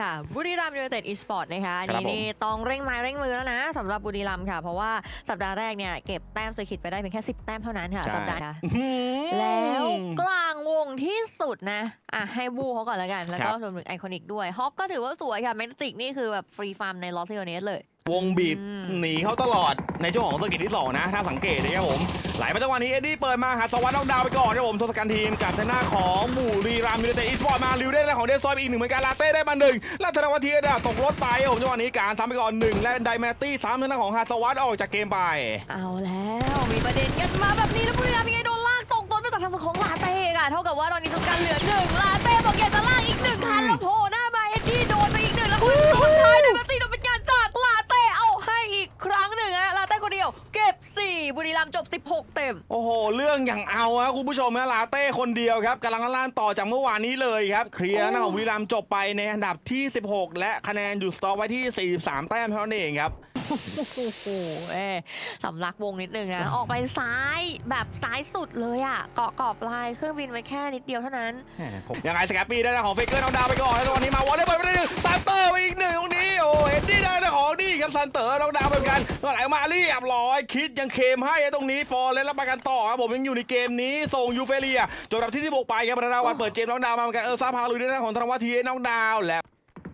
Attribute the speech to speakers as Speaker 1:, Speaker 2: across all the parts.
Speaker 1: ค่ะบุรีรัมย์ยูไนเต็ดอีสปอร์ตนะคะอัน
Speaker 2: ครับ
Speaker 1: นี้
Speaker 2: ผม
Speaker 1: นี่ต้องเร่งไม้เร่งมือแล้วนะสำหรับบุรีรัมย์ค่ะ เพราะว่าสัปดาห์แรกเนี่ยเก็บแต้มเซอร์คิตไปได้เพียงแค่ 10 แต้มเท่านั้นค่ะ
Speaker 2: ใช่
Speaker 1: สัปดาห์นะ
Speaker 2: อื้อหือ
Speaker 1: แล้วกลางวงที่สุดนะอะให้บูเขาก่อนแล้วกัน แล้วก็
Speaker 2: ครับ
Speaker 1: รวมถึงไอคอนิกด้วยฮอกก็ถือว่าสวยค่ะแมกติกนี่คือแบบฟรีฟาร์มในลอสเซโอเนสเลย
Speaker 2: วงบีบ
Speaker 1: อืม
Speaker 2: หนีเขาตลอดในช่วงของสกิลที่สองนะ ถ้าสังเกตนะครับผมไหลมาจังหวะนี้เอ็ดดี้เปิดมาหาสวัสดิ์นอกดาวน์ไปก่อนนะครับผมทศกัณฐ์ทีมกับทางหน้าของบุรีรัมย์ยูไนเต็ดอีสปอร์ตมาลิวได้แล้วของเดซอยไปอีกหนึ่งเหมือนกันลาเต้ได้มาหนึ่งแล้วธนวัฒน์เทียนอะตกรถไปครับผมจังหวะนี้การซ้ำไปก่อนหนึ่งและไดแมตตี้ซ้ำทางหน้าของฮาสวัสดิ์ออกจากเกมไป
Speaker 1: เอาแล้วมีประเด็นกันมาแบบนี้แล้วบุรีรัมย์ยังไงโดนลากตกรถมาจากทางฝั่งของลาเต้ค่ะเท่ากับว่าตอนนี้ต้องการเหลือหนึ่งลาเต้บอกอยากจะลากอีกหนึ่งคันแล้วโผล่หน้ามาเอ็ดดี้โดนไปอีกหนึ่งแล้วคนสุดท้ายไดแมตตี้โดนเป็ บ4บุรีรัมย์จบ 16 เต็ม
Speaker 2: โอ้โห เรื่องอย่างเอาครับคุณผู้ชมนะลาเต้คนเดียวครับกำลังล่านต่อจากเมื่อวานนี้เลยครับ เคลียร์หนะของบุรีรัมย์จบไปในอันดับที่ 16 และคะแนนอยู่สต็อกไว้ที่ 43 แต้มเท่านั้นเองครับ
Speaker 1: โอ้โหเอ้ยสำลักวงนิดนึงนะ ออกไปซ้ายแบบซ้ายสุดเลยอะเกาะกรอบลายเครื่องบินไว้แค่นิดเดียวเท่านั้น
Speaker 2: แหมผมยังไงสแกปปี้ได้นะของเฟกเกอร์เอาดาวไปก่อนแล้วตอนนี้มาวอลได้เปิดไปได้หนึ่งซันเตอร์ไปอีกหนึ่งตรงนี้โอ้เอ็ดดี้ได้นะของนี่ครับซันเตอร์เอาดาวไปเหมือนกันไหลมาเรียบร้อยคิดยังเคมให้ตรงนี้ฟอร์เรนรับประกันต่อครับผมยังอยู่ในเกมนี้ส่งยูเฟเรียจบอันดับที่16ไปครับธนาวันเปิดเจมส์น้องดาวมาเหมือนกันเออซาพาลุยได้นะของธนวัฒน์ทีน้องดาวและ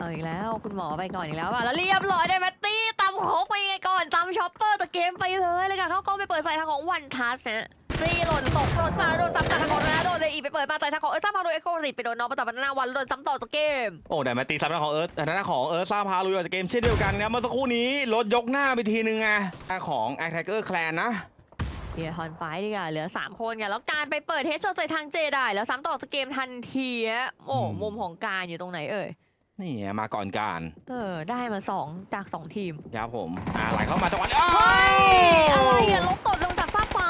Speaker 1: เอาอีกแล้วคุณหมอไปก่อนอีกแล้วอะแล้วเรียบร้อยได้แมตตี้ตำโคกไปไงก่อนตำช็อปเปอร์ตะเกมไปเลยเลยค่ะเขาก็ไปเปิดใส่ทางของวันทัสนะซีหล่นตกรถมาโดนตำจากทางของนะโดนเลยอีกไปเปิดมาใส่ทางของเออซ้ำพาโดนเอ็กโคสิไปโดนน้องประตับหน้าวันแล้วโดนซ้ำต่อตะเกม
Speaker 2: โอ้แต่มาตีซับหน้าของเอิร์ธแต่หน้าของเอิร์ธซาพาลุยออกจากเกมเช่นเดียวกันนะเมื่อสักครู่นี้รถยกหน้าไปทีนึงไงหน้าของแอคแทกเกอร์แคลนนะ
Speaker 1: เฮียฮอนไฟดีกว่าเหลือ 3 คนไงแล้วการไปเปิดเฮดช็อตใส่ทางเจได้แล้วซ้ำต่อตะเกมทันทีอะโอ้
Speaker 2: อืม
Speaker 1: มุมของการอยู่ตรงไหนเอ่ย
Speaker 2: นี่ไงมาก่อนการ
Speaker 1: เออ ได้มา2จาก2ทีม
Speaker 2: ครับผมอ่าไหลเข้ามาจังหวะนี้
Speaker 1: เฮ้ย
Speaker 2: อ้าว
Speaker 1: อะไรอะลบตดลงจากฟ้ากฟ้า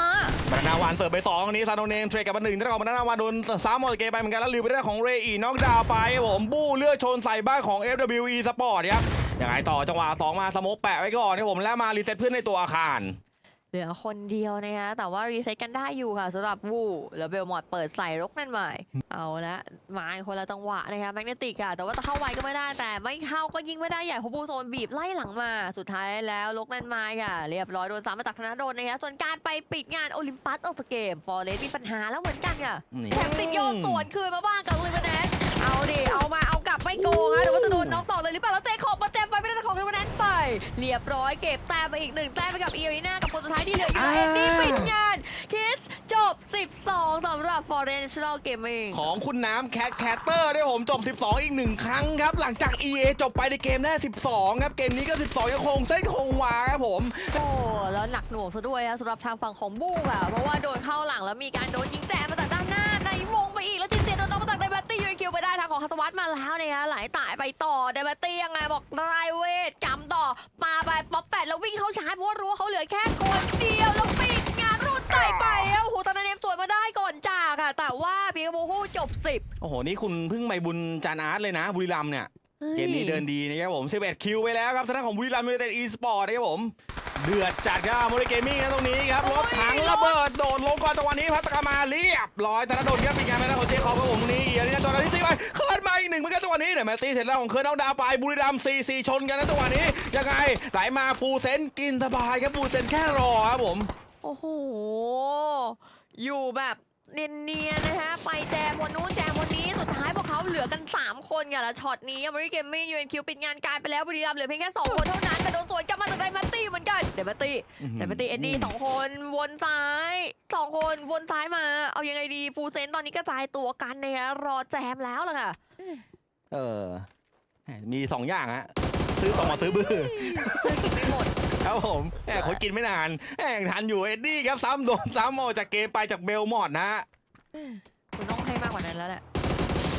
Speaker 2: บรรณาวานเสิร์ฟไปสองตรงนี้ซาโนเนมเทรดกับมาหนึ่งที่ของบรรณาวานโดนซ้ำหมดเกมไปเหมือนกันแล้วลิวไปได้ของเรอีน็อกดาวน์ไปครับผมบู้เลือดชนใส่บ้านของ FWE Sport ครับยังไงต่อจังหวะสองมาสโมกแปะไว้ก่อนครับผมแล้วมารีเซ็ตเพื่อนในตัวอาคาร
Speaker 1: เหลือคนเดียวนะคะแต่ว่ารีเซ็ตกันได้อยู่ค่ะสำหรับวูแล้วเบลมอดเปิดใส่รกนั่นใหม่ เอาละมาอีกคนละจังหวะนะคะแมกเนติกค่ะแต่ว่าจะเข้าไวก็ไม่ได้แต่ไม่เข้าก็ยิงไม่ได้ใหญ่เพราะบูโซนบีบไล่หลังมา สุดท้ายแล้วลกนั่นมาค่ะเรียบร้อยโดนสามมาจากธนาโดนนะคะส่วนการไปปิดงานโอลิมปัสออกจากเกมฟอร์เรสมีปัญหาแล้วเหมือนกันค่ะ
Speaker 2: นี่
Speaker 1: แถมติดโยนสวนคืนมาบ้างกับลุยมาแนนเอาดิเอามาเอากลับไม่โกงฮะหรือว่าจะโดนน็อกต่อเลยหรือเปล่าแล้วเตะขอบมา ของลุยมาแนนไป เรียบร้อยเก็บแต้มไปอีกหนึ่งแต้มไปกับเอียรีนากับคนสุดท้ายที่เหลืออยู่เอ็นดี้ปิดงานคิสจบ 12สำหรับ Forensial Gaming
Speaker 2: ของคุณน้ำแคทแคตเตอร์ได้ผมจบ 12 อีกหนึ่งครั้งครับ หลังจาก EA จบไปในเกมแรก12 ครับ เกมนี้ก็ 12 ยังคงเส้นคงวาครับผม
Speaker 1: โอ้แล้วหนักหน่วงซะด้วยนะสำหรับทางฝั่งของบู้ค่ะ เพราะว่าโดนเข้าหลังแล้วมีการโดนยิงแจมมาจากด้านหน้าในวงไปอีกแล้วจินเจนโดนน็อกมาจากไดบัตตี้ยูคิวไปได้ทางของฮัตวัตมาแล้วเนี่ยไหลตายไปต่อไดบัตตี้ยังไงบอกไรเวทจำต่อมาไปป๊อปแปดแล้ววิ่งเข้าชาร์จเพราะว่ารู้ว่าเขาเหลือแค่คนเดียวแล้วปิดงานรูดใส่ไปอะโอ้โหตอนนั้นเนมสวยมาได้ก่อนจ่าค่ะ แต่ว่าพีกาโบฮูจบสิบ
Speaker 2: โอ้โห นี่คุณเพิ่งไปบุญจานอาร์ตเลยนะบุรีรัมย์เนี่ย เกมนี้เดินดีนะครับผม11คิวไปแล้วครับทางด้านของบุรีรัมย์ยูไนเต็ดอีสปอร์ตนะครับผมเดือดจัดครับโมเดลเกมมิ่งครับตรงนี้ครับรถถังระเบิดโดดลงก่อนจังหวะนี้พัตกามาเรียบร้อยธนาโดนครับปีกงานไปแล้วของเจคอบครับผมตรงนี้เอียนี่นะจังหวะที่สี่ไปเคิร์ดมาอีกหนึ่งเหมือนกันจังหวะนี้เนี่ยแมตตี้เสร็จแล้วของเคิร์ดเอาดาวไปบุรีรัมย์ซีซีชนกันนะจังหวะนี้ยังไงไหลมาฟูลเซนกินสบายครับฟูลเซนแค่รอครับผม
Speaker 1: โอ้โหอยู่แบบ เนียนๆนะคะไปแจมวันนู้นแจมวันนี้สุดท้ายพวกเขาเหลือกัน 3 คนค่ะแล้วช็อตนี้บริเกมมิ่งยูเอ็นคิวปิดงานการไปแล้วบุรีรัมย์เหลือเพียงแค่ 2 คนเท่านั้นแต่โดนสวนกลับมาจากไดมาตี้เหมือนกันเดมาตี้เดมาตี้เอ็ดดี้สองคนวนซ้ายสองคนวนซ้ายมา เอายังไงดีฟูเซนตอนนี้กระจายตัวกันนะคะรอแจมแล้วล่ะค่ะ
Speaker 2: เออแหมมีสองอย่างฮะซื้อต่อมาซื้อบื้อ
Speaker 1: ซื้อกินไม่หมด
Speaker 2: ครับผมแหมคนกินไม่นานแหมยังทันอยู่เอ็ดดี้ครับซ้ำโดนซ้ำออกจากเกมไปจากเบลมอดนะฮะ
Speaker 1: คุณต้องให้มากกว่านั้นแล้วแหละ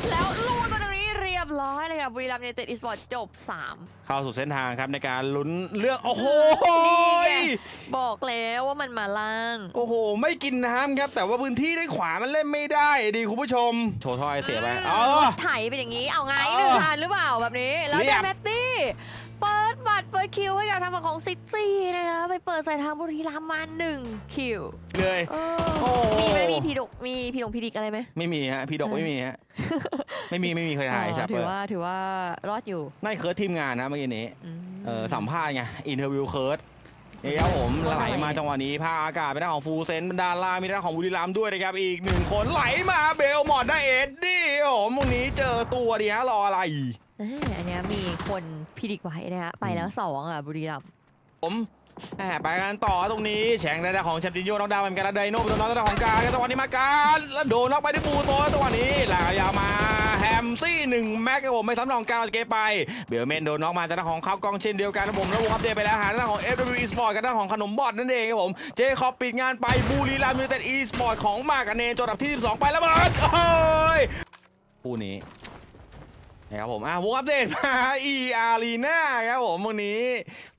Speaker 1: แล้วลูดมาตรงนี้เรียบร้อยเลยค่ะบุรีรัมย์ยูไนเต็ดอีสปอร์ตจบ 3
Speaker 2: เข้าสู่เส้นทางครับในการลุ้นเลือกโอ้โห
Speaker 1: นี่ไงบอกแล้วว่ามันมาล่าง
Speaker 2: โอ้โห ไม่กินน้ำครับ แต่ว่าพื้นที่ด้านขวามันเล่นไม่ได้ดีคุณผู้ชม โชว์ถ้อยเสียไป
Speaker 1: อืม
Speaker 2: อ๋อ
Speaker 1: รถไถเป็นอย่างนี้เอาไง
Speaker 2: เออ
Speaker 1: หนึ่งคันหรือเปล่าแบบนี้ แล้ว
Speaker 2: เรี
Speaker 1: เด
Speaker 2: ยบ
Speaker 1: แมตตี้ คิวให้กับทางฝั่งของซิตี้นะคะไปเปิดใส่ทางบุรีรัมย์มาหนึ่งคิว
Speaker 2: เลย
Speaker 1: เอ
Speaker 2: โอ้
Speaker 1: อมีไหมมีพีดกมีพีดงพีดิกอะไรไหม
Speaker 2: ไม่มีฮะพี่ดกไม่มีฮะไม่มีไม่มีเคยถ่าย
Speaker 1: อ๋อ
Speaker 2: ใช่
Speaker 1: ถื
Speaker 2: ปะ
Speaker 1: อว่าถือว่ารอดอยู่
Speaker 2: ไม่เคิร์ดทีมงานนะเมื่อกี้นี้
Speaker 1: ม
Speaker 2: เออสัมภาษณ์ไงอินเทอร์วิวเคิร์ด นี่ครับผม
Speaker 1: ว่า
Speaker 2: ไหล
Speaker 1: อะไร
Speaker 2: มาจังหวะนี้ภาคอากาศเป็นด้านของฟูลเซนด้านล่างมีด้านของบุรีรัมย์ด้วยนะครับอีกหนึ่งคนไหลมาเบลหมดได้เอ็ดดี้ผมตรงนี้เจอตัวดีฮะรออะไร
Speaker 1: เอ้ยอันเนี้ยมีคนพีดิกไว้นะคะไปแล้วสองอะบุรีรัมย์
Speaker 2: ผมแหมไปกันต่อตรงนี้แฉงในด้านของแชมปิโยน้องดาวเป็นการไดโน่เป็นน้องด้านของการจังหวะนี้มาการแล้วโดนน็อกไปที่ปูโซจังหวะนี้ลากยาวมาแฮ มซี่หนึ่งแม็กครับผมไม่ซ้ำรองการเกมไป เบลเมนโดนน็อกมาจากด้านของข้าวกองเช่นเดียวกันครับผมแล้ววงอัปเดตไปแล้วหาด้านของ FW Sport กับด้านของขนมบอดนั่นเองครับผม เจคอบปิดงานไปบุรีรัมย์ยูไนเต็ดอีสปอร์ตของมากกันเนจนดับที่ 12 ไปแล้วเบิดโอ้ยคู่นี้ ครับผมอะวงอัปเดตมา E Arena ครับผมวันนี้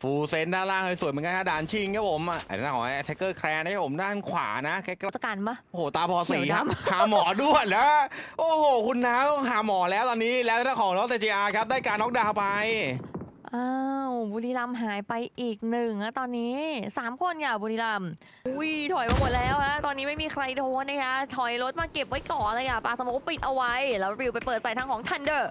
Speaker 2: ฟูลเซนด้านล่างสวยๆเหมือนกันฮะด่านชิงครับผมอะไอ้ด้านของแท็กเกอร์แคร์นะครับผมด้านขวานะแค่
Speaker 1: ตะการปะ
Speaker 2: โอ้โหตาพอสี
Speaker 1: เดี๋ยว
Speaker 2: ครับ
Speaker 1: ดำ
Speaker 2: หาหมอด้วยนะโอ้โหคุณน้าต้องหาหมอแล้วตอนนี้แล้วด้านของน้องเตจีอาร์ครับได้การน็อกดาวน์ไป
Speaker 1: อ้าวบุรีรัมย์หายไปอีกหนึ่งอะตอนนี้สามคนค่ะบุรีรัมย์อุ้ยถอยมาหมดแล้วฮะตอนนี้ไม่มีใครโดนนะคะถอยรถมาเก็บไว้ก่อนเลยค่ะปาสโมกปิดเอาไว้ แล้วริวไปเปิดใส่ทางของทันเดอร์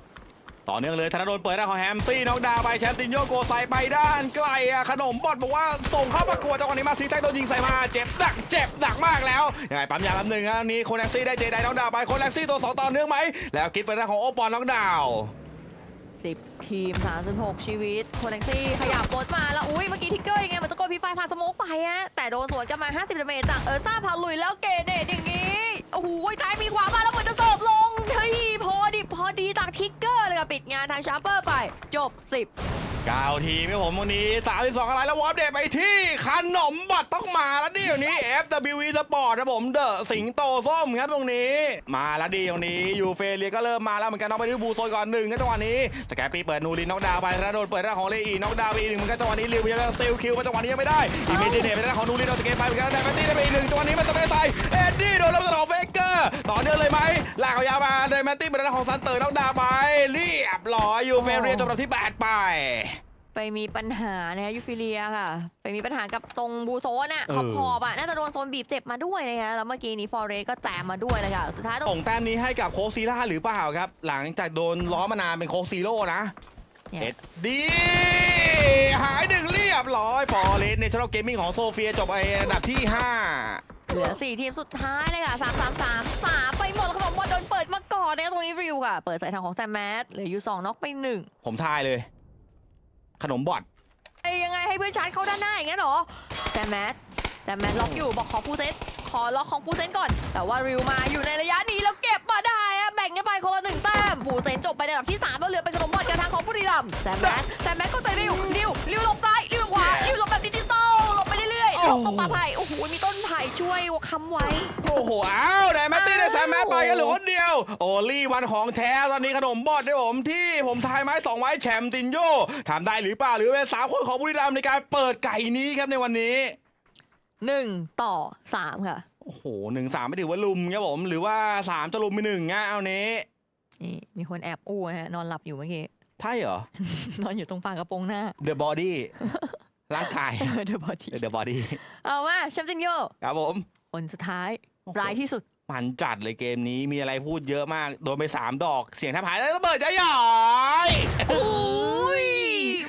Speaker 2: ต่อเนื่องเลยธนดลเปิดด้ของแฮมซี่น็อกดาวไปแชมป์ตินโยโกใส่ไปด้านไกลอะขนมบอดบอกว่าส่งเข้าประกวดจังหวะนี้มาซีแท็กโดนยิงใส่มาเจ็บหนักเจ็บหนักมากแล้วยังไงปั๊มยาปั๊มหนึ่งครับนี่โคแท็กซี่ได้เจไดน็อกดาวไปโคแท็กซี่ตัวสองต่อเนื่องไหมแล้วกิฟต์ไปด้านของโอปอลน็อกดาวน์
Speaker 1: 10 ทีม 36 ชีวิตโคเนกซี่ขยับรถมาแล้ว อุ้ยเมื่อกี้ทิกเกอร์ยังไง มันตะโกนพี่ไฟพาสโมกไปฮะแต่โดนสวนกันมา 50เมจจากเออร์ซ่าพาลุยแล้วเกเนตอย่างนี้ โอ้โหซ้ายมีขวามาแล้วเหมือนจะเสิร์ฟลง อดิพอดีจากทิกเกอร์เลยค่ะปิดงานทางชาร์เปอร์ไป จบ 10
Speaker 2: เก้าทีมครับผมวันนี้32อะไรแล้ววอร์ปเดตไปที่ขนมบัตรต้องมาแล้วดิเดี๋ยวนี้ FWV Sport ครับผมเดอะสิงโตส้มครับตรงนี้ มาแล้วดีตรงนี้ยูเฟเรียก็เริ่มมาแล้วเหมือนกันน้องไปที่บูโซนก่อนหนึ่งครับจังหวะนี้สแกปปี้เปิดนูรินน็อกดาวน์ไปแล้วโดนเปิดด้าของเลอีน็อกดาวน์ไปอีกหนึ่งเหมือนกันจังหวะนี้ริวยังสติลคิวมาจังหวะนี้ยังไม่ได้อีเมจิเนตไปด้าของนูรินเอาสเกตไปเหมือนกันแต่แมตตี้ได้ไปอีกหนึ่งจังหวะนี้มันจะไม่ใส่เอ็ดดี้โดนแล้วตลอดเฟกเกอร์ต่อเนื่องเลย ไหมลากเอายาวมาเดยแมตตี้ไปด้านของซันเตอร์น็อกดาวน์ไปเรียบร้อยยูเฟเรียจบลำที่แปดไป
Speaker 1: ไปมีปัญหานะคะยูฟิเลียค่ะ ไปมีปัญหากับตรงบูโซนอะ
Speaker 2: เอ
Speaker 1: ข
Speaker 2: อ
Speaker 1: อบขอบๆอะน่าจะโดนโซนบีบเจ็บมาด้วยนะคะแล้วเมื่อกี้นี้ฟอร์เรสก็แจมมาด้วยเลยค่ะสุดท้ายต้อง
Speaker 2: ส่งแต้มนี้ให้กับโคกซีร่าหรือเปล่าครับ หลังจากโดนล้อมานานเป็นโคกซีโร่นะ
Speaker 1: เนี่ย
Speaker 2: เอ็ดดีหายหนึ่งเรียบร้อยฟอร์เรสในช n น l เกมมิ่งของโซเฟียจบไปอันดับที่ 5
Speaker 1: เหลือ4ทีมสุดท้ายเลยค่ะ3 3 3 3ไปหมดแล้วขนมบอลโดนเปิดมาก่อนเนี่ยตรงนี้ริวค่ะ เปิดใส่ทางของแซมแมทเหลืออยู่2น็อกไป1
Speaker 2: ผมทายเลย ขนมบอด
Speaker 1: ไอ้ยังไงให้เพื่อนชาร์จเข้าด้านหน้าอย่างนั้นเหรอแซมแมทแซมแมทล็อกอยู่บอกขอฟูลเซตขอล็อกของฟูลเซตก่อน แต่ว่าริวมาอยู่ในระยะนี้แล้วเก็บมาได้อะแบ่งกันไปคนละหนึ่งแต้มฟูลเซตจบไปในอันดับที่3แล้วเหลือเป็นขนมบอลกับทางของบุรีรัมย์แซมแมทแซมแมทก็ใจริวริวริวหลบซ้ายริวหลบขวาริวหลบแบบดิจิตอลหล บไปเรื่อยๆหลบตรงป่าไผ่โอ้โห มีต้นไผ่ช่วยค้ำไว้
Speaker 2: โอ้โห อ้าวได้แมตตี้ได้แซมแมตไปกันเหลือคนเดียว โอลี่วันของแท้ตอนนี้ขนมบอดด้วยผมที่ผมทายไม้สองไม้แชมป์ตินโยทำได้หรือเปล่าหรือเป็นสามคนของบุรีรัมย์ในการเปิดไก่นี้ครับในวันนี้
Speaker 1: หนึ่งต่อสามค่ะ
Speaker 2: โอ้โหหนึ่งสามไม่ถือว่าลุมครับผม หรือว่าสามจะลุมไปหนึ่งเงี้ยเอานี้
Speaker 1: นี่ มีคนแอบอู้ฮะ นอนหลับอยู่เมื่อกี้
Speaker 2: ใช่เหรอ
Speaker 1: นอนอยู่ตรงปากกระโปรงหน้า
Speaker 2: The Body ร่างกาย
Speaker 1: เดอะบอดี้
Speaker 2: The Body
Speaker 1: เอามาแชมป์จินโย
Speaker 2: ครับผม
Speaker 1: คนสุดท้าย
Speaker 2: โอ้โห
Speaker 1: รายที่สุด
Speaker 2: มันจัดเลยเกมนี้มีอะไรพูดเยอะมาก โดนไปสามดอก เสียงแทบหายแล้วระเบิดจะหย่อย
Speaker 1: อุ้ย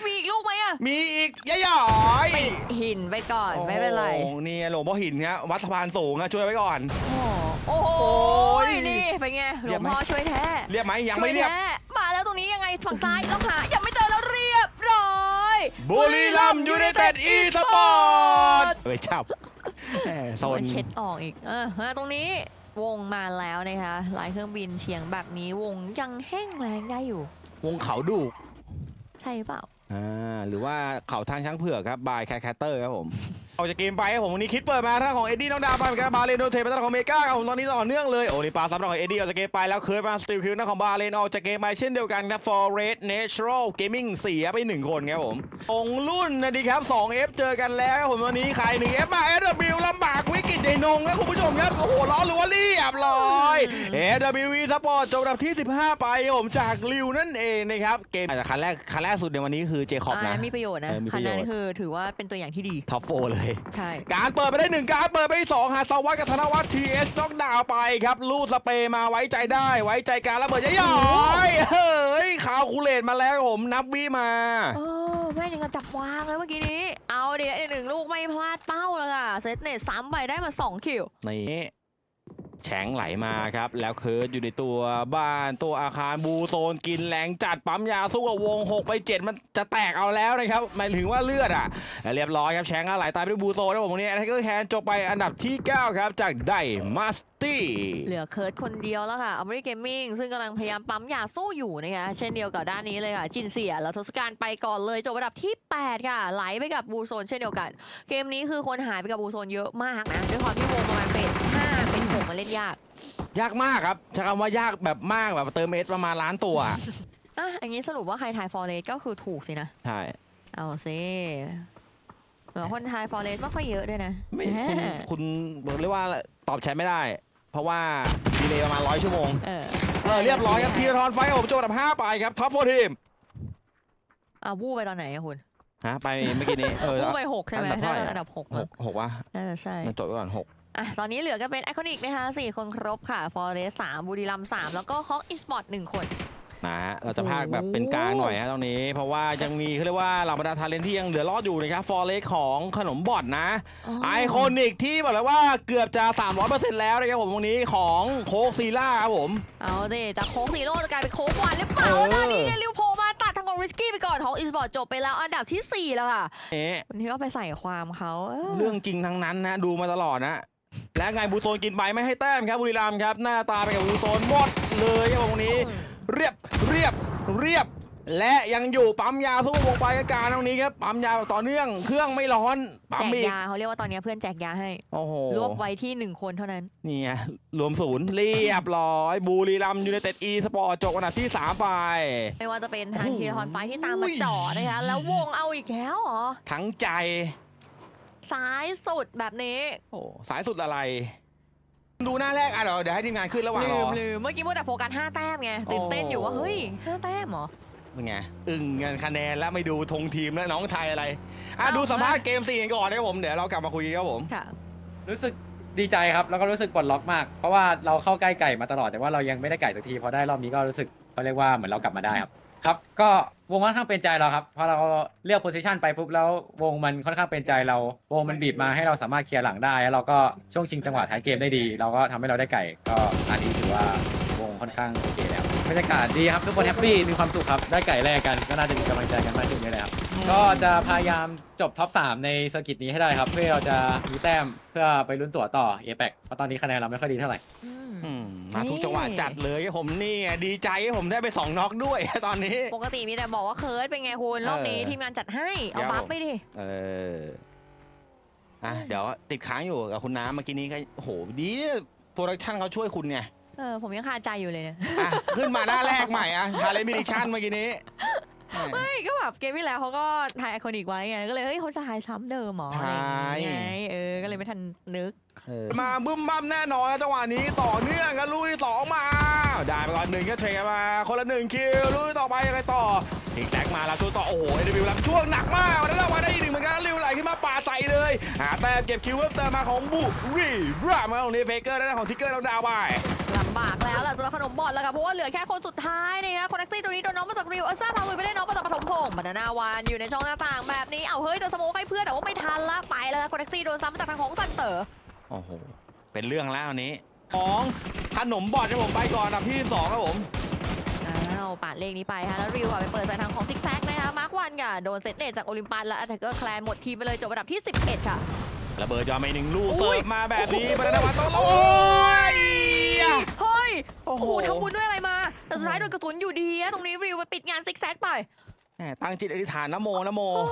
Speaker 1: มีอีกลูกไหมอะ
Speaker 2: มีอีกยะหย่อย
Speaker 1: ไปหินไปก่อนไม่เป็นไร
Speaker 2: โอ้นี่หลวงพ่อหินครับวัดสะพานสูงอะช่วยไว้ก่อน
Speaker 1: โอ้โห
Speaker 2: โอ้ย
Speaker 1: นี่เป็นไงหล
Speaker 2: เรียวบ
Speaker 1: ง
Speaker 2: ไหม
Speaker 1: พ่อช่วยแท้
Speaker 2: เรียบไหมยังไม่เรียบ
Speaker 1: ช่วแท้มาแล้วตรงนี้ยังไงฝั่งซ้ายต้องหายังไม่เจอแล้วเรียบร้อย
Speaker 2: บุรีรัมย์ยูไนเต็ดอีสปอร์ตไปจับแหมโซน
Speaker 1: มาเช็ดออกอีกเออมาตรงนี้วงมาแล้วนะคะลายเครื่องบินเฉียงแบบนี้วงยังแห้งแรงได้อยู่
Speaker 2: วงเขาดูก
Speaker 1: ใช่เปล่า
Speaker 2: อ่าหรือว่าเขาทางช้างเผือกครับบายแคคแคตเตอร์ครับผม ออกจากเกมไปครับผมวันนี้คิดเปิดมาทางของเอ็ดดี้น้องดาวไปเหมือนกันบาเลนโดนเทไปทางของเมกาครับผมตอนนี้ต่อเนื่องเลยโอลิปาซับทางของเอ็ดดี้ออกจากเกมไปแล้วเคยมาสติลคิวทางของบาเลนออกจากเกมไปเช่นเดียวกันครับ Forest Natural Gaming เสียไปหนึ่งคนครับผมองรุ่นนะดีครับ 2F เจอกันแล้วครับผมวันนี้ใคร 1F มา SW ลำบากวิกฤตใหญ่นงครับคุณผู้ชมครับโอ้โหล้อรัวเรียบร้อย SWV Sport จบอันดับที่ 15 ไปครับผมจากลิวนั่นเองนะครับเกมอาจจะคันแรกคันแรกสุดในวันนี้คือเจคอบนะ
Speaker 1: อ่ามีประโยชน์นะ
Speaker 2: เออมีป
Speaker 1: คั
Speaker 2: ระ
Speaker 1: น
Speaker 2: โยชน์
Speaker 1: นั้นคือถือว่าเป็นตัวอย่างที่ดี
Speaker 2: ท็อปโฟเลย
Speaker 1: ใช่
Speaker 2: การเปิดไปได้หนึ่งการเปิดไปสองหาสวัสดิ์กับธนวัฒน์ทีเอสน็อกดาวน์ไปครับลูดสเปรย์มาไว้ใจได้ไว้ใจการระเบิดย่อยๆเฮ้ยข่าวคูเลตมาแล้วครับผมนับวิมา
Speaker 1: โอ้แม่ยังกับจับวางเลยเมื่อกี้นี้ เอาเดี๋ยวหนึ่งลูกไม่พลาดเป้าเลยค่ะ เซตเนตซ้ำไปได้มา2คิว
Speaker 2: นี่ แฉงไหลมาครับ แล้วเคิร์ดอยู่ในตัวบ้านตัวอาคารบูโซนกินแรงจัดปั๊มยาสู้กับวง 6 ไป 7 มันจะแตกเอาแล้วนะครับหมายถึงว่าเลือดอะและเรียบร้อยครับแฉงก็ไหลตายไปด้วยบูโซนนะผมวันนี้ไทเกอร์แคนจบไปอันดับที่ 9 ครับ จากไดมาสตี้
Speaker 1: เหลือเคิร์ดคนเดียวแล้วค่ะอเมริกเกมมิ่งซึ่งกำลังพยายามปั๊มยาสู้อยู่นะคะเช่นเดียวกับด้านนี้เลยค่ะ จินเสียแล้วทศการไปก่อนเลยจบอันดับที่ 8 ค่ะ ไหลไปกับบูโซนเช่นเดียวกัน เกมนี้คือคนหายไปกับบูโซนเยอะมากนะด้วยความที่วงประมาณเป็น5 เป็น6มาเล่นยาก
Speaker 2: ยากมากครับใช้คำว่ายากแบบมากแบบเติมเอสประมาณล้านตัวอะ
Speaker 1: อะอย่างนี้สรุปว่าใครทายฟอร์เรสก็คือถูกสินะ
Speaker 2: ใช่
Speaker 1: เอาสิเหมือนคนทายฟอร์เรสไม่ค่อยเยอะด้วยนะ
Speaker 2: ไม่คุณคุณบอกเรียกว่าตอบแชทไม่ได้ เพราะว่าดีเลย์ประมาณร้อยชั่วโมง
Speaker 1: เออ
Speaker 2: เออเรียบร้อยครับทีทอนไฟผมโจอันดับห้าไปครับท็อปโฟทีม
Speaker 1: เอาวู้ไปตอนไหนอะคุณ
Speaker 2: ฮะไปเมื่อกี้นี้เออ
Speaker 1: วู้ไปหกใช่ไหม
Speaker 2: อันดับเท่าไหร่
Speaker 1: น่าจะอันดับหก
Speaker 2: ห
Speaker 1: มั้ง
Speaker 2: กหกวะ
Speaker 1: น่าจะใช่
Speaker 2: มันจดไว้ก่อนหก
Speaker 1: อะตอนนี้เหลือกันเป็นไอคอนิกนะคะสี่คนครบค่ะฟอร์เรสสามบุรีรัมย์สามแล้วก็ฮอกอีสปอร์ตหนึ่งคน
Speaker 2: นะฮะเราจะพากแบบเป็นกลางหน่อยฮะตรงนี้ เพราะว่ายังมีเขาเรียกว่าเหล่าบรรดาทาเลนที่ยังเหลือรอดอยู่นะครับฟอร์เรสของขนมบอดนะ ไอคอนิกที่บอกเลยว่าเกือบจะ 300%แล้วนะครับผมตรงนี้ของโคกซีล่าครับผม
Speaker 1: เอาดิจากโค้งซีโร่จะกลายเป็นโค้งวันหรือเปล่า
Speaker 2: เออ
Speaker 1: ตอนนี้เนี่ยลิวโพลมาตัดทางของริสกี้ไปก่อนฮอกอีสปอร์ตจบไปแล้วอันดับที่สี่แล้วค่ะ
Speaker 2: เอ๊ะ
Speaker 1: วันนี้ก็ไปใส่ความเขาเออ
Speaker 2: เรื่องจริงทั้งนั้นนะดูมาตลอดนะ และไงบูโซนกินไปไม่ให้แต้มครับบุรีรัมย์ครับ หน้าตาไปกับบูโซนหมดเลยครับตรงนี้ เรียบเรียบเรียบ และยังอยู่ปั๊มยาสู้วงไปกับการตรงนี้ครับปั๊มยาแบบต่อเนื่องเครื่องไม่ร้อน
Speaker 1: แจ
Speaker 2: ปั๊ม
Speaker 1: ก
Speaker 2: อีก
Speaker 1: ยาเขาเรียกว่าตอนนี้เพื่อนแจกยาให้
Speaker 2: โอ้โห
Speaker 1: รวบไว้ที่หนึ่งคนเท่านั้น
Speaker 2: นี่ไงรวมศูนย์เรียบร้อยบุรีรัมย์ยูไนเต็ดอีสปอร์ตจบอันดับที่สามไป
Speaker 1: ไม่ว่าจะเป็นทาง
Speaker 2: โอ้โห
Speaker 1: ทีทอนไฟที่ตามมาจ่อนะคะแล้ววงเอาอีกแล้วเหรอ
Speaker 2: ทั้งใจ
Speaker 1: ซ้ายสุดแบบนี้
Speaker 2: โอ้สายสุดอะไร ดูหน้าแรกอะเดี๋ยวเดี๋ยวให้ทีมงานขึ้นระหว่างร
Speaker 1: ลื
Speaker 2: อ
Speaker 1: มลืมเมื่อกี้มัวแต่โฟกัส5แต้มไงตื่นเต้นอยู่ว่า
Speaker 2: โอ้
Speaker 1: เฮ้ย5แต้มเหรอ
Speaker 2: เป็นไงอึ้งเงินคะแนนแล้วไม่ดูธงทีมแล้วน้องไทยอะไรอะ
Speaker 1: เอา
Speaker 2: ดูสัมภาษณ์
Speaker 1: มา
Speaker 2: เกมสี่กันก่อนนะครับผมเดี๋ยวเรากลับมาคุยกันครับผม
Speaker 1: ค่ะ
Speaker 3: รู้สึกดีใจครับ แล้วก็รู้สึกปลดล็อกมาก เพราะว่าเราเข้าใกล้ไก่มาตลอดแต่ว่าเรายังไม่ได้ไก่สักทีพอได้รอบนี้ก็รู้สึกเขาเรียกว่าเหมือนเรากลับมาได้ครับ ครับก็วงค่อนข้างเป็นใจเราครับพอเราเลือกโพซิชันไปปุ๊บแล้ววงมันค่อนข้างเป็นใจเรา วงมันบีบมาให้เราสามารถเคลียร์หลังได้ แล้วเราก็ช่วงชิงจังหวะท้ายเกมได้ดี เราก็ทำให้เราได้ไก่ก็อันนี้ถือว่าวงค่อนข้างโอเคแล้วบรรยากาศดีครับทุกคนแฮปปี้มีความสุขครับได้ไก่แรกกันก็น่าจะมีกำลังใจกันมากขึ้นเยอะเลยครับก็จะพยายามจบท็อป3ในเซอร์กิตนี้ให้ได้ครับ เพื่อเราจะมีแต้มเพื่อไปลุ้นตั๋วต่อเอ e ปเพราะตอนนี้คะแนนเราไม่ค่อยดีเท่าไหร่
Speaker 1: อืม
Speaker 2: อืมมาทุก
Speaker 1: นี่
Speaker 2: จังหวะจัดเลยครับผมนี่ไงดีใจครับผมได้ไปสองน็อกด้วย ตอนนี้
Speaker 1: ปกติมีแต่บอกว่าเคิร์ดเป็นไงคุณรอบนี้
Speaker 2: เออ
Speaker 1: ทีมงานจัดให้ เอา
Speaker 2: ครับ
Speaker 1: บัฟไปดิ
Speaker 2: เอออะเดี๋ยวติดค้างอยู่กับคุณน้ำเมื่อกี้นี้ก็โอ้โหดีโปรดักชั่นเขาช่วยคุณไง
Speaker 1: เออ ผมยังคาใจอยู่เลยเนี่ย
Speaker 2: อะ ขึ้นมาหน้าแรกใหม่อะทาเลมิดิชั่นเมื่อกี้นี้แหม่
Speaker 1: ไม่ก็แบบเกมที่แล้วเขาก็ทายไอคอนิกไว้ไง ก็เลยเฮ้ยเขาจะทายซ้ำเดิมเหรออะไรอย่างเงี้ยไงเออ ก็เลยไม่ทันนึก
Speaker 2: เออมาบึ้มบั้มแน่นอนจังหวะนี้ต่อเนื่องกันลุยสองมา ได้ไปก่อนหนึ่งก็เทรดมา คนละหนึ่งคิวลุยต่อไปยังไงต่อทิกแซกมาแล้วช่วงต่อโอ้โหเอดวิวรับช่วงหนักมากวันนั้นเราได้อีกหนึ่งเหมือนกันริวไหลขึ้นมาป่าใส่เลยหาแต้มเก็บคิวเพิ่มเติมมาของบุรีรัมย์มาตรงนี้เฟเกอร์ได้ของทิกเกอร์เราดาวไป
Speaker 1: ลำบากแล้วล่ะสำหรับขนมบอลแล้วค่ะเพราะว่าเหลือแค่คนสุดท้ายนะคะคอนแทคซี่ตรงนี้โดนน้องมาจากริวเอลซ่าพาลุยไปเล่นน้องมาจากปฐมพงศ์บรรณาวานอยู่ในช่องหน้าต่างแบบนี้เอาเฮ้ยจะสโมกให้เพื่อนแต่ว่าไม่ทันละไปแล้วคอนแทคซี่โดนซ้ำมาจากทางของซันเตอร์
Speaker 2: โอ้โห เป็นเรื่องแล้วอันนี้ของขนมบอดที่ผมไปก่อนอันดับที่12ครับผม
Speaker 1: อ้าวปาดเลขนี้ไปฮะแล้วริวค่ะไปเปิดใส่ทางของซิกแซกนะคะมาร์ควันค่ะโดนเซตเนตจากโอลิมปัสและอัตเกอร์แคลนหมดทีมไปเลยจบอันดับที่ 11 ค่ะ
Speaker 2: ระเบิดยอมไปหนึ่งลูก
Speaker 1: อุ้ย
Speaker 2: เสิร์ฟมาแบบนี้บรรดาวันโตโอ้ย
Speaker 1: เฮ้ย
Speaker 2: โอ้
Speaker 1: โอ้
Speaker 2: โห
Speaker 1: โหทำบุญด้วยอะไรมา แต่สุดท้ายโดนกระสุนอยู่ดีอะตรงนี้ริวไปปิดงานซิกแซกไป
Speaker 2: แหม่ตั้งจิตอธิษฐานนะโมนะโม
Speaker 1: โอ้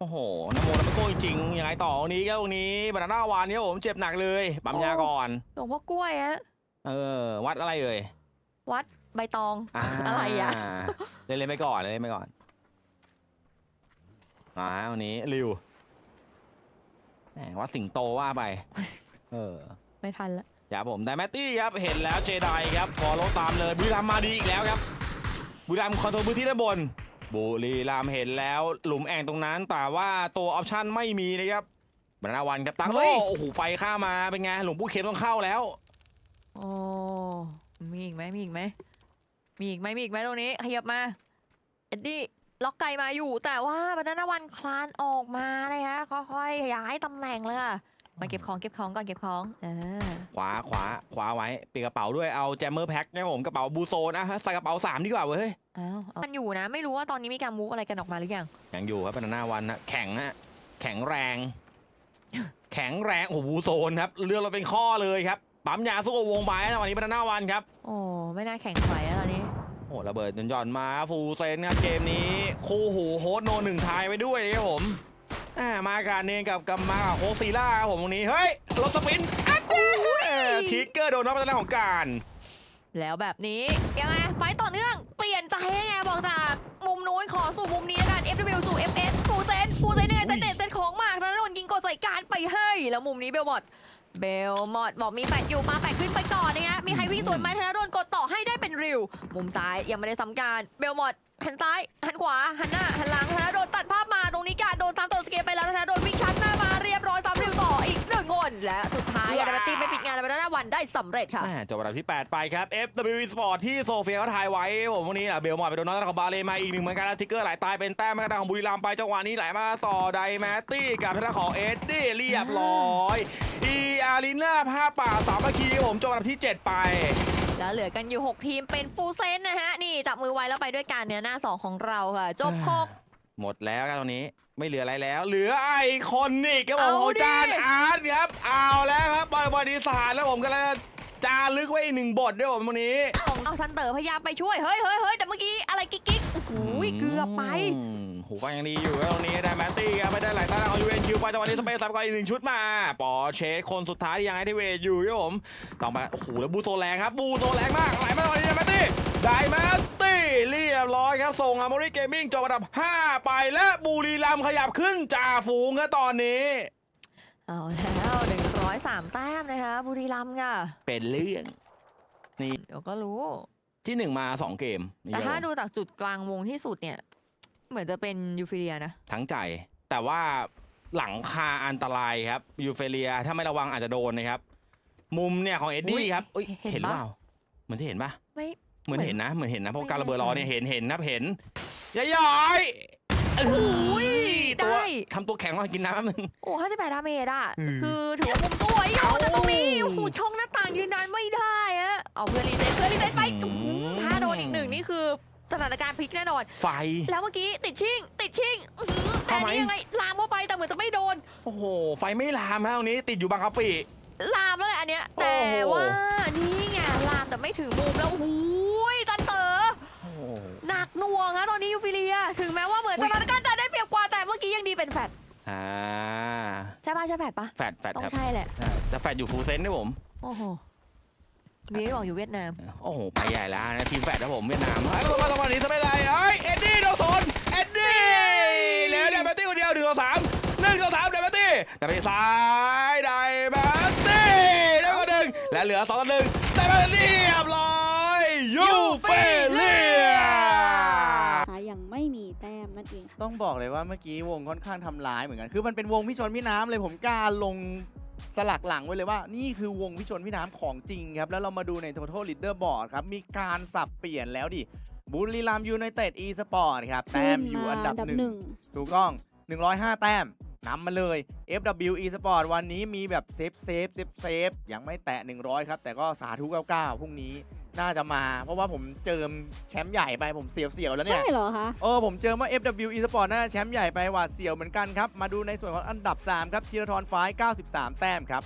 Speaker 2: โอ้โหนโมนโก้จริงๆยังไงต่อวันนี้ครับวันนี้บรรณาวานเนี่ยผมเจ็บหนักเลยปั๊มยาก่อน
Speaker 1: หลวงพ่อกล้วยฮะ
Speaker 2: เออ วัดอะไรเอ่ย
Speaker 1: วัดใบตองาอะไรอะ
Speaker 2: เล่นเล่นไปก่อนเล่นไปก่อนมาวันนี้ริวแหมวัดสิงโตว่าไป เออ
Speaker 1: ไม่ทันละ
Speaker 2: ครับผมแต่แมตตี้ครับเห็นแล้วเจไดครับฟอลโลตามเลยบุรีรัมย์มาดีอีกแล้วครับบุรีรัมย์คอนโทรลพื้นที่ด้านบน บุรีรัมย์เห็นแล้วหลุมแอ่งตรงนั้นแต่ว่าตัวออปชั่นไม่มีนะครับบรรณาวันครับตั้งโอ้โอ้โหไฟข้ามมาเป็นไงหลวงปู่เข็มต้องเข้าแล้ว
Speaker 1: โอ้มีอีกไหมมีอีกไหมมีอีกไหมมีอีกไหมตรงนี้ขยับมาเอ็ดดี้ล็อกไก่มาอยู่แต่ว่าบรรณาวันคลานออกมานะคะค่อยๆย้ายตำแหน่งเลยค่ะ มาเก็บของเก็บของก่อนเก็บของเออ
Speaker 2: ขวาขวาขวาไว้ปิดกระเป๋าด้วยเอาแจมเมอร์แพ็คนะครับผมกระเป๋าบูโซนะฮะใส่กระเป๋าสามดีกว่าเว้ย
Speaker 1: อ้าวเอามันอยู่นะ ไม่รู้ว่าตอนนี้มีการมูฟอะไรกันออกมาหรือยัง
Speaker 2: ยังอยู่ครับบรรณาวันนะแข็งนะแข็งแรง แข็งแรงโอ้โหบูโซนครับเรือเราเป็นข้อเลยครับปั๊มยาสู้กับวงไม้นะวันนี้บรรณาวันครับ
Speaker 1: โอ้ไม่น่าแข่งไหวแล้วตอนนี้
Speaker 2: โอ้ระเบิดหย่อนๆมาฟูลเซนครับเกมนี้คู่หูโฮสต์โนหนึ่งทายไปด้วยนะครับผม อ่ามาการเนงกับกับมากับโคกซีล่าครับผมตรงนี้ เฮ้ยรถสปินอัดทิกเกอร์โดนน็อกไปตอนของการ
Speaker 1: แล้วแบบนี้ยังไงไฟต์ต่อเนื่องเปลี่ยนใจไงบอกจากมุมนู้นขอสู่มุมนี้แล้วกัน FW สู่ FS ฟูเซนฟูเซนเนี่ย
Speaker 2: อุ้
Speaker 1: จะ
Speaker 2: ย
Speaker 1: เด็ดเซนของมากแล้วโดนยิงกดใส่การไปให้แล้วมุมนี้เบลมอด เบลหมอดบอกมีแปดอยู่มาแปดขึ้นไปก่อนนะฮะมีใครวิ่งสวนไหมธนาโดนกดต่อให้ได้เป็นริว มุมซ้ายยังไม่ได้สำการเบลหมอดหันซ้ายหันขวาหันหน้าหันหลังธนาโดนตัดภาพมาตรงนี้การโดนตามตัวสเกลไปแล้วธนาโดนวิ่งชัดหน้ามาเรียบร้อยซ้ำริวต่ออีกหนึ่งคนและสุดท้ายอาราตีไม่ปิดงานแล้วบรา วันได้สำเร็จค่ะ
Speaker 2: อ่าจบอันดับที่ 8 ไปครับ FW Sport ที่โซเฟียเขาถ่ายไว้ผมวันนี้อะเบลมอดไปโดนน็อกของบาเลนมาอีกหนึ่งเหมือนกันแล้วทิกเกอร์ไหลตายเป็นแต้มให้กับทางของบุรีรัมย์ไปจังหวะนี้ไหลมาต่อไดแมตตี้กับทางด้านของเอ็ดดี้เรียบร้อยอีอารีนาผ้าป่าสามัคคีผมจบอันดับที่ 7 ไป
Speaker 1: แล้วเหลือกันอยู่ 6 ทีมเป็นฟูลเซนนะฮะ นี่จับมือไว้แล้วไปด้วยกันเนี่ยหน้า 2 ของเราค่ะ จบ
Speaker 2: หมดแล้วครับตรงนี้ไม่เหลืออะไรแล้ว เหลือไอคอนนิกครับผม
Speaker 1: เอา
Speaker 2: ของ
Speaker 1: ดิ
Speaker 2: จานอาร์ตครับเอาแล้วครับบอยบอดีสารแล้วผมก็เลยจารึกไว้อีกหนึ่งบทด้วยผมวันนี้
Speaker 1: 6ของเอาทันเตอร์พยายามไปช่วย เฮ้ยเฮ้ยเฮ้ยแต่เมื่อกี้อะไรกิ๊กกิ๊กโอ้โหเกือบไป
Speaker 2: อืมหูฟังยังดีอยู่ครับตรงนี้ได้แมตตี้ครับไม่ได้ไหลตาของยูเอ็นคิวไปจังหวะนี้สเปซสับก่อนอีกหนึ่งชุดมาปอเชสคนสุดท้ายที่ยังไอทีเวทอยู่ครับผมต่อมาโอ้โหแล้วบูโซแรงครับบูโซแรงมากไหลมาตอนนี้ได้แมตตี้ได้แมตตี้ เรียบร้อยครับ ส่งอาร์มอรี่เกมมิ่งจบอันดับ 5 ไปและบุรีรัมย์ขยับขึ้นจ่าฝูงครับตอนนี้
Speaker 1: เอาแล้ว103แต้มนะคะบุรีรัมย์ค่ะ
Speaker 2: เป็นเรื่อง
Speaker 1: เดี๋ยวก็รู้
Speaker 2: ที่หนึ่งมาสองเกมนี่
Speaker 1: แต่
Speaker 2: ครับ
Speaker 1: ถ้า
Speaker 2: ผม
Speaker 1: ดูจากจุดกลางวงที่สุดเนี่ย เหมือนจะเป็นยูฟิเลียนะ
Speaker 2: ทั้งใจ แต่ว่าหลังคาอันตรายครับยูเฟเลียถ้าไม่ระวังอาจจะโดนนะครับ มุมเนี่ยของเอ็ด
Speaker 1: อุ๊
Speaker 2: ดี้
Speaker 1: ย
Speaker 2: ครับอุ๊ย
Speaker 1: เห็น
Speaker 2: เห็นหรือ
Speaker 1: ปะ
Speaker 2: เปล่าเหมือนที่เห็นปะ
Speaker 1: ไม่
Speaker 2: เหมือน
Speaker 1: เหมือน
Speaker 2: เห็นนะเหมือนเห็นนะเพราะ
Speaker 1: ไม่
Speaker 2: การระเบิดล้อเนี่ย
Speaker 1: แน่ใจ
Speaker 2: เห็นเห็นนะเห็นยายย้อยโอ้ยตัว
Speaker 1: ได้
Speaker 2: ทำตัวแข็งมากินน้ำแป๊บนึง
Speaker 1: โอ้58ดาเมจอะ
Speaker 2: อืม
Speaker 1: คือถือว่ามุมสวยอยู่
Speaker 2: เอ้า
Speaker 1: แต่ตรงนี้โอ้โหช่องหน้าต่างยืนนานไม่ได้อะเอาเพื่อนรีเซ็ตเพื่อนรีเซ็ตไป
Speaker 2: อืม
Speaker 1: อื้อหือถ้าโดนอีกหนึ่งนี่คือสถานการณ์พลิกแน่นอน
Speaker 2: ไฟ
Speaker 1: แล้วเมื่อกี้ติดชิง ติดชิงอื้อหือแต่
Speaker 2: เข้าไหม
Speaker 1: นี่ยังไงลามเข้าไปแต่เหมือนจะไม่โดน
Speaker 2: โอ้โหไฟไม่ลามฮะตรงนี้ติดอยู่บางกะปิ
Speaker 1: ลามแล้วแหละอันเนี้ย
Speaker 2: โอ้
Speaker 1: แต่
Speaker 2: โห
Speaker 1: ว่านี่ไงลามแต่ไม่ถึงมุมแล้วโอ้โหตันเต๋อ
Speaker 2: โอ้โห
Speaker 1: หนักหน่วงฮะตอ นนี้ยูฟิเลีย ถึงแม้ว่าเหมือน
Speaker 2: อุ๊
Speaker 1: ส
Speaker 2: ย
Speaker 1: ถานการณ์จะได้เปรียบกว่าแต่เมื่อกี้ยังดีเป็นแฟด
Speaker 2: อ่า
Speaker 1: ใช่ป่ะใช่แฟดปะ
Speaker 2: แฟดแฟด
Speaker 1: ต้อง
Speaker 2: ครับ
Speaker 1: ใช่แหละ
Speaker 2: อ่าแต่แฟดอยู่ฟูลเซนด้วยผม
Speaker 1: โอ้โหนี่บอกอยู่เวียดนาม
Speaker 2: โอ้โห ไปใหญ่แล้วนะทีมแฟดนะผมเวียดนามเฮ้ยลงมาตรงนี้จะไม่ไรเฮ้ยเอ็ดดี้โดนโซนเอ็ดดี้เหลือเดมเบตตี้คนเดียวหนึ่งต่อสามหนึ่งต่อสามเดมเบตตี้เดมเบตตี้ซ้ายเดมเบตตี้ได้คนหนึ่งและเหลือสองต่อหนึ่งเดมเบตตี้เรียบร้อยยูเฟเลีย
Speaker 4: นะคะ ยังไม่มีแต้มนั่นเองค่ะ
Speaker 5: ต้องบอกเลยว่าเมื่อกี้วงค่อนข้างทำร้ายเหมือนกันคือมันเป็นวงพี่ชนพี่น้ำเลยผมกล้าลงสลักหลังไว้เลยว่า นี่คือวงพี่ชนพี่น้ำของจริงครับ แล้วเรามาดูใน Total Leaderboard ครับ มีการสับเปลี่ยนแล้วดิบุรีรัมย์ยูไนเต็ดอีสปอร์ตครับ แต้มอยู่อันดับหนึ่งถูกต้อง 105 แต้มนำมาเลย FW eSport วันนี้มีแบบเซฟเซฟเซฟเซฟยังไม่แตะ 100 ครับ แต่ก็สาธุ 99 พรุ่งนี้ น่าจะมา เพราะว่าผมเจิมแชมป์ใหญ่ไปผมเสียวเสียวๆแล้วเนี่ย
Speaker 4: ใช่เหรอคะ
Speaker 5: เออผมเจอว่า FW eSport น่าจะแชมป์ใหญ่ไปหว่าดเสียวเหมือนกันครับ มาดูในส่วนของอันดับ 3 ครับธีรทรฟ้าย 93 แต้มครับ